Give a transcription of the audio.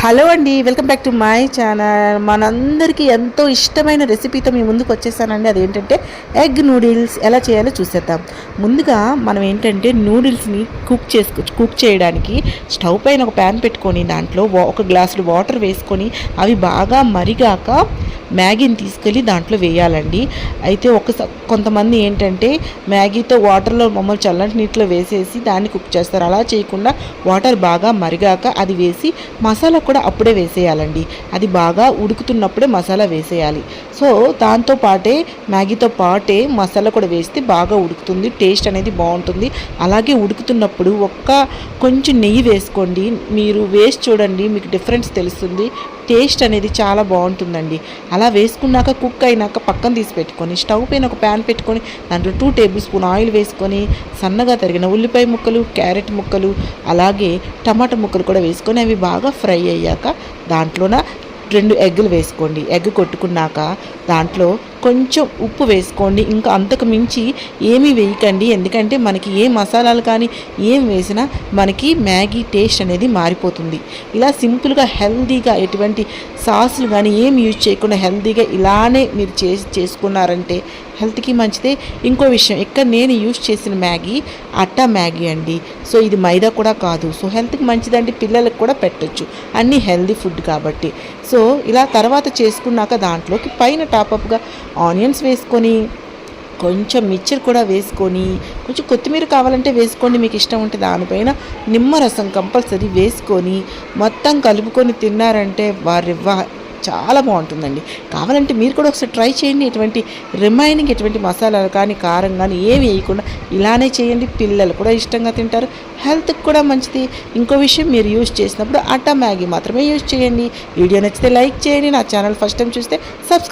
Hello అండి welcome back to my channel. మనందరికీ ఎంతో ఇష్టమైన రెసిపీతో మీ ముందుకు వచ్చేసానండి. అదేంటంటే ఎగ్ నూడిల్స్ ఎలా చేయాలో చూసేద్దాం. ముందుగా మనం ఏంటంటే నూడిల్స్ని కుక్ చేసుకో కుక్ చేయడానికి స్టవ్ పైన ఒక ప్యాన్ పెట్టుకొని దాంట్లో ఒక గ్లాసులు వాటర్ వేసుకొని అవి బాగా మరిగాక మ్యాగీని తీసుకెళ్ళి దాంట్లో వేయాలండి. అయితే ఒక కొంతమంది ఏంటంటే మ్యాగీతో వాటర్లో మమ్మల్ని చల్లటి నీటిలో వేసేసి దాన్ని కుక్ చేస్తారు. అలా చేయకుండా వాటర్ బాగా మరిగాక అది వేసి మసాలా కూడా అప్పుడే వేసేయాలండి. అది బాగా ఉడుకుతున్నప్పుడే మసాలా వేసేయాలి. సో దాంతో పాటే మ్యాగీతో పాటే మసాలా కూడా వేస్తే బాగా ఉడుకుతుంది టేస్ట్ అనేది బాగుంటుంది. అలాగే ఉడుకుతున్నప్పుడు ఒక్క కొంచెం నెయ్యి వేసుకోండి. మీరు వేసి చూడండి మీకు డిఫరెన్స్ తెలుస్తుంది. టేస్ట్ అనేది చాలా బాగుంటుందండి. అలా వేసుకున్నాక కుక్ అయినాక పక్కన తీసి పెట్టుకొని స్టవ్ పైన ఒక ప్యాన్ పెట్టుకొని దాంట్లో టూ టేబుల్ స్పూన్ ఆయిల్ వేసుకొని సన్నగా తరిగిన ఉల్లిపాయ ముక్కలు క్యారెట్ ముక్కలు అలాగే టమాటా ముక్కలు కూడా వేసుకొని అవి బాగా ఫ్రై అయ్యాక దాంట్లోన రెండు ఎగ్గులు వేసుకోండి. ఎగ్ కొట్టుకున్నాక దాంట్లో కొంచెం ఉప్పు వేసుకోండి. ఇంకా అంతకు మించి ఏమీ వేయకండి. ఎందుకంటే మనకి ఏ మసాలాలు కానీ ఏం వేసినా మనకి మ్యాగీ టేస్ట్ అనేది మారిపోతుంది. ఇలా సింపుల్గా హెల్దీగా ఎటువంటి సాసులు కానీ ఏం యూజ్ చేయకుండా హెల్దీగా ఇలానే మీరు చేసి చేసుకున్నారంటే హెల్త్కి మంచిదే. ఇంకో విషయం ఇక్కడ నేను యూజ్ చేసిన మ్యాగీ అట్టా మ్యాగీ అండి. సో ఇది మైదా కూడా కాదు. సో హెల్త్కి మంచిదండి పిల్లలకు కూడా పెట్టొచ్చు. అన్నీ హెల్దీ ఫుడ్ కాబట్టి. సో ఇలా తర్వాత చేసుకున్నాక దాంట్లోకి పైన టాపప్గా ఆనియన్స్ వేసుకొని కొంచెం మిక్చర్ కూడా వేసుకొని కొంచెం కొత్తిమీర కావాలంటే వేసుకోండి మీకు ఇష్టం ఉంటే దానిపైన నిమ్మరసం కంపల్సరీ వేసుకొని మొత్తం కలుపుకొని తిన్నారంటే వారివ్వ చాలా బాగుంటుందండి. కావాలంటే మీరు కూడా ఒకసారి ట్రై చేయండి ఎటువంటి రిమైనింగ్ ఎటువంటి మసాలాలు కానీ కారం కానీ ఏమి వేయకుండా ఇలానే చేయండి. పిల్లలు కూడా ఇష్టంగా తింటారు. హెల్త్కి కూడా మంచిది. ఇంకో విషయం మీరు యూజ్ చేసినప్పుడు అట్టా మ్యాగీ మాత్రమే యూజ్ చేయండి. వీడియో నచ్చితే లైక్ చేయండి. నా ఛానల్ ఫస్ట్ టైం చూస్తే సబ్స్క్రైబ్